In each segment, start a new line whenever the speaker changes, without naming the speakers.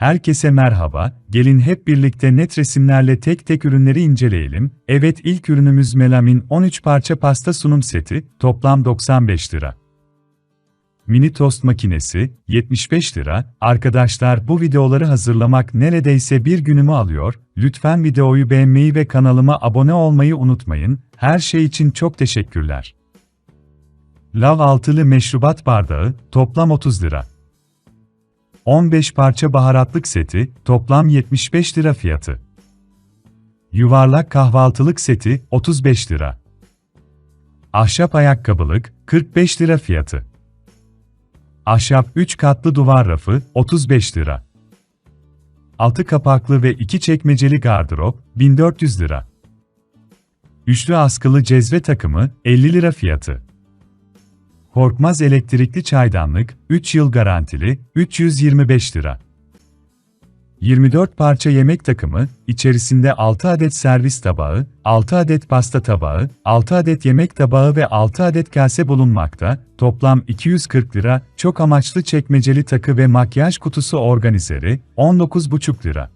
Herkese merhaba, gelin hep birlikte net resimlerle tek tek ürünleri inceleyelim. Evet ilk ürünümüz Melamin 13 parça pasta sunum seti, toplam 95 lira. Mini tost makinesi, 75 lira. Arkadaşlar bu videoları hazırlamak neredeyse bir günümü alıyor. Lütfen videoyu beğenmeyi ve kanalıma abone olmayı unutmayın. Her şey için çok teşekkürler. Lav altılı meşrubat bardağı, toplam 30 lira. 15 parça baharatlık seti, toplam 75 lira fiyatı. Yuvarlak kahvaltılık seti, 35 lira. Ahşap ayakkabılık, 45 lira fiyatı. Ahşap 3 katlı duvar rafı, 35 lira. Altı kapaklı ve 2 çekmeceli gardırop, 1400 lira. Üçlü askılı cezve takımı, 50 lira fiyatı. Korkmaz elektrikli çaydanlık, 3 yıl garantili, 325 lira. 24 parça yemek takımı, içerisinde 6 adet servis tabağı, 6 adet pasta tabağı, 6 adet yemek tabağı ve 6 adet kase bulunmakta, toplam 240 lira, çok amaçlı çekmeceli takı ve makyaj kutusu organizeri, 19,5 lira.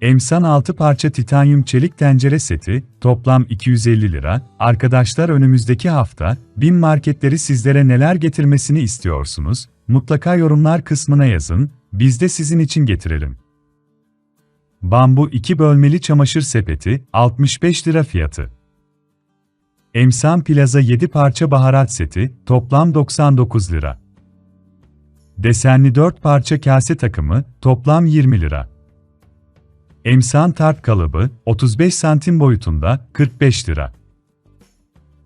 Emsan 6 parça titanyum çelik tencere seti, toplam 250 lira. Arkadaşlar önümüzdeki hafta, BİM marketleri sizlere neler getirmesini istiyorsunuz? Mutlaka yorumlar kısmına yazın, biz de sizin için getirelim. Bambu 2 bölmeli çamaşır sepeti, 65 lira fiyatı. Emsan Plaza 7 parça baharat seti, toplam 99 lira. Desenli 4 parça kase takımı, toplam 20 lira. Emsan tart kalıbı, 35 santim boyutunda, 45 lira.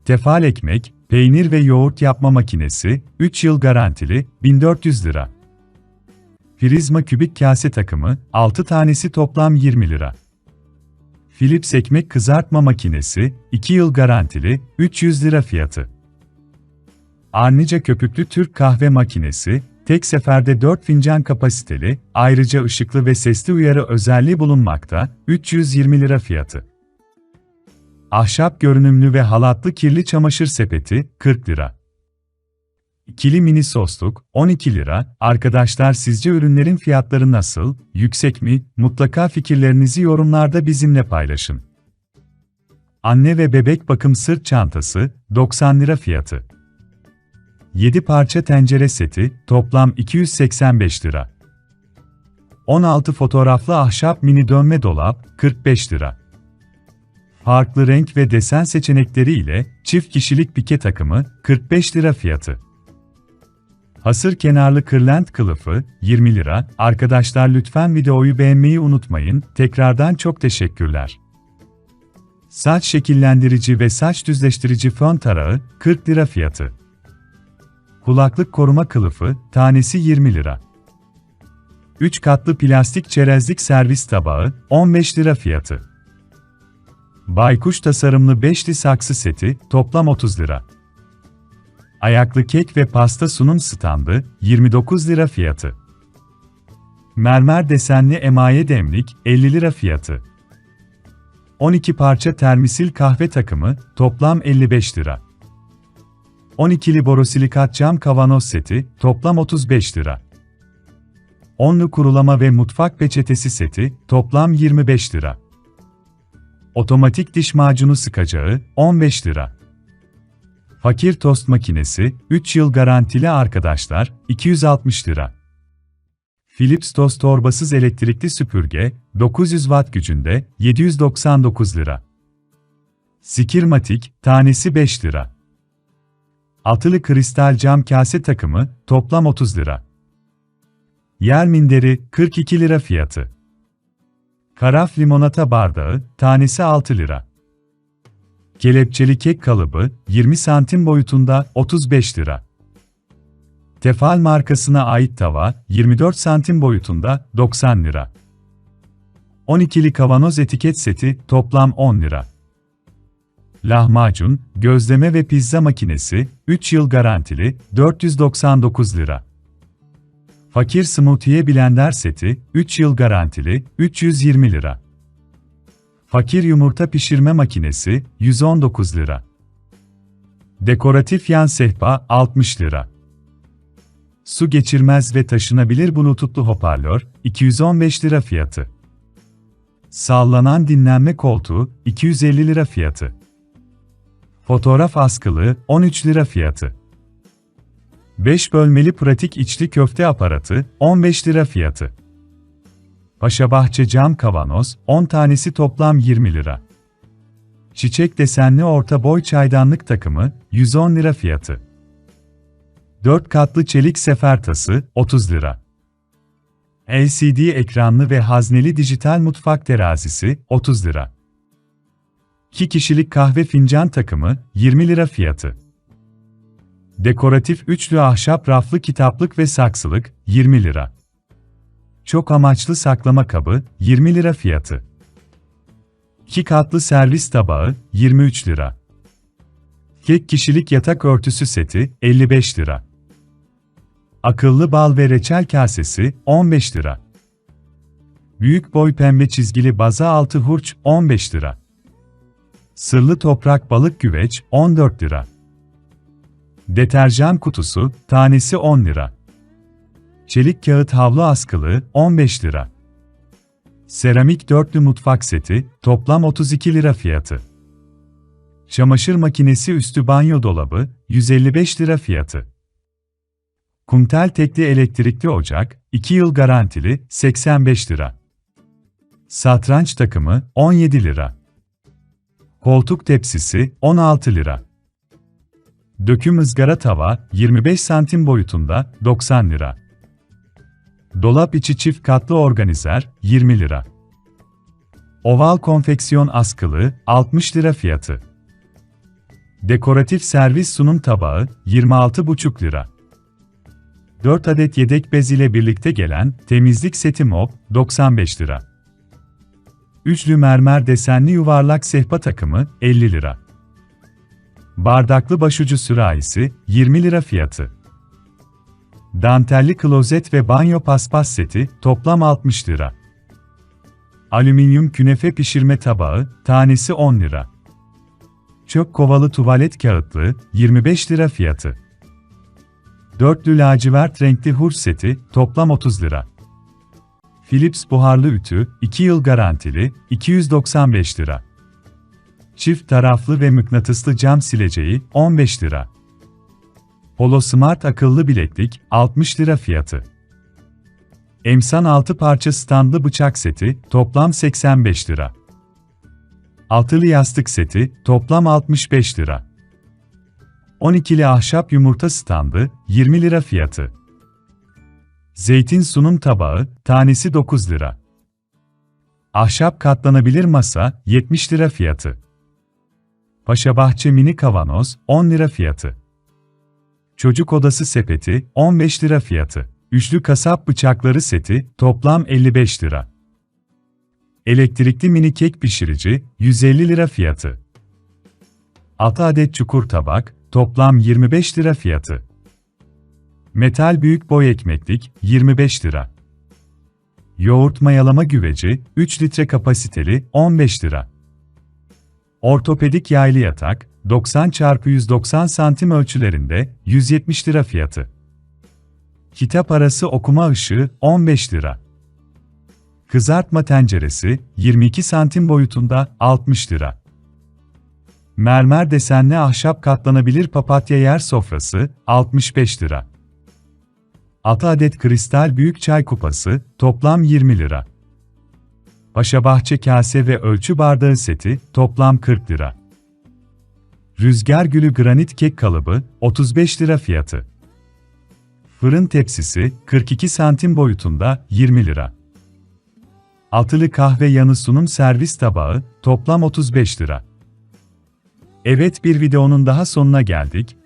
Tefal ekmek, peynir ve yoğurt yapma makinesi, 3 yıl garantili, 1400 lira. Prizma kübik kase takımı, 6 tanesi toplam 20 lira. Philips ekmek kızartma makinesi, 2 yıl garantili, 300 lira fiyatı. Arnica köpüklü Türk kahve makinesi, tek seferde 4 fincan kapasiteli, ayrıca ışıklı ve sesli uyarı özelliği bulunmakta, 320 lira fiyatı. Ahşap görünümlü ve halatlı kirli çamaşır sepeti, 40 lira. İkili mini sosluk, 12 lira. Arkadaşlar sizce ürünlerin fiyatları nasıl, yüksek mi? Mutlaka fikirlerinizi yorumlarda bizimle paylaşın. Anne ve bebek bakım sırt çantası, 90 lira fiyatı. 7 parça tencere seti, toplam 285 lira. 16 fotoğraflı ahşap mini dönme dolap, 45 lira. Farklı renk ve desen seçenekleri ile çift kişilik pike takımı, 45 lira fiyatı. Hasır kenarlı kırlent kılıfı, 20 lira. Arkadaşlar lütfen videoyu beğenmeyi unutmayın. Tekrardan çok teşekkürler. Saç şekillendirici ve saç düzleştirici fön tarağı, 40 lira fiyatı. Kulaklık koruma kılıfı, tanesi 20 lira. 3 katlı plastik çerezlik servis tabağı, 15 lira fiyatı. Baykuş tasarımlı beşli saksı seti, toplam 30 lira. Ayaklı kek ve pasta sunum standı, 29 lira fiyatı. Mermer desenli emaye demlik, 50 lira fiyatı. 12 parça termisil kahve takımı, toplam 55 lira. 12'li borosilikat cam kavanoz seti, toplam 35 lira. 10'lu kurulama ve mutfak peçetesi seti, toplam 25 lira. Otomatik diş macunu sıkacağı, 15 lira. Fakir tost makinesi, 3 yıl garantili arkadaşlar, 260 lira. Philips tost torbasız elektrikli süpürge, 900 watt gücünde, 799 lira. Skirmatik, tanesi 5 lira. Altılı kristal cam kase takımı, toplam 30 lira. Yer minderi, 42 lira fiyatı. Karaf limonata bardağı, tanesi 6 lira. Kelepçeli kek kalıbı, 20 santim boyutunda, 35 lira. Tefal markasına ait tava, 24 santim boyutunda, 90 lira. 12'li kavanoz etiket seti, toplam 10 lira. Lahmacun, gözleme ve pizza makinesi, 3 yıl garantili, 499 lira. Fakir smoothie blender seti, 3 yıl garantili, 320 lira. Fakir yumurta pişirme makinesi, 119 lira. Dekoratif yan sehpa, 60 lira. Su geçirmez ve taşınabilir bluetoothlu hoparlör, 215 lira fiyatı. Sallanan dinlenme koltuğu, 250 lira fiyatı. Fotoğraf askılı, 13 lira fiyatı. 5 bölmeli pratik içli köfte aparatı, 15 lira fiyatı. Paşabahçe cam kavanoz, 10 tanesi toplam 20 lira. Çiçek desenli orta boy çaydanlık takımı, 110 lira fiyatı. 4 katlı çelik sefer tası, 30 lira. LCD ekranlı ve hazneli dijital mutfak terazisi, 30 lira. 2 kişilik kahve fincan takımı, 20 lira fiyatı. Dekoratif üçlü ahşap raflı kitaplık ve saksılık, 20 lira. Çok amaçlı saklama kabı, 20 lira fiyatı. 2 katlı servis tabağı, 23 lira. Tek kişilik yatak örtüsü seti, 55 lira. Akıllı bal ve reçel kasesi, 15 lira. Büyük boy pembe çizgili baza altı hurç, 15 lira. Sırlı toprak balık güveç, 14 lira. Deterjan kutusu, tanesi 10 lira. Çelik kağıt havlu askılı, 15 lira. Seramik dörtlü mutfak seti, toplam 32 lira fiyatı. Çamaşır makinesi üstü banyo dolabı, 155 lira fiyatı. Kumtel tekli elektrikli ocak, 2 yıl garantili, 85 lira. Satranç takımı, 17 lira. Koltuk tepsisi, 16 lira. Döküm ızgara tava, 25 santim boyutunda, 90 lira. Dolap içi çift katlı organizer, 20 lira. Oval konfeksiyon askılı, 60 lira fiyatı. Dekoratif servis sunum tabağı, 26,5 lira. 4 adet yedek bez ile birlikte gelen temizlik seti mop, 95 lira. Üçlü mermer desenli yuvarlak sehpa takımı, 50 lira. Bardaklı başucu sürahisi, 20 lira fiyatı. Dantelli klozet ve banyo paspas seti, toplam 60 lira. Alüminyum künefe pişirme tabağı, tanesi 10 lira. Çöp kovalı tuvalet kağıtlığı, 25 lira fiyatı. Dörtlü lacivert renkli hurç seti, toplam 30 lira. Philips buharlı ütü, 2 yıl garantili, 295 lira. Çift taraflı ve mıknatıslı cam sileceği, 15 lira. Polo Smart akıllı bileklik, 60 lira fiyatı. Emsan 6 parça standlı bıçak seti, toplam 85 lira. Altılı yastık seti, toplam 65 lira. 12'li ahşap yumurta standı, 20 lira fiyatı. Zeytin sunum tabağı, tanesi 9 lira. Ahşap katlanabilir masa, 70 lira fiyatı. Paşabahçe mini kavanoz, 10 lira fiyatı. Çocuk odası sepeti, 15 lira fiyatı. Üçlü kasap bıçakları seti, toplam 55 lira. Elektrikli mini kek pişirici, 150 lira fiyatı. 6 adet çukur tabak, toplam 25 lira fiyatı. Metal büyük boy ekmeklik, 25 lira. Yoğurt mayalama güveci, 3 litre kapasiteli, 15 lira. Ortopedik yaylı yatak, 90 x 190 santim ölçülerinde, 170 lira fiyatı. Kitap arası okuma ışığı, 15 lira. Kızartma tenceresi, 22 santim boyutunda, 60 lira. Mermer desenli ahşap katlanabilir papatya yer sofrası, 65 lira. 6 adet kristal büyük çay kupası, toplam 20 lira. Paşabahçe kase ve ölçü bardağı seti, toplam 40 lira. Rüzgar gülü granit kek kalıbı, 35 lira fiyatı. Fırın tepsisi, 42 santim boyutunda, 20 lira. Altılı kahve yanı sunum servis tabağı, toplam 35 lira. Evet bir videonun daha sonuna geldik.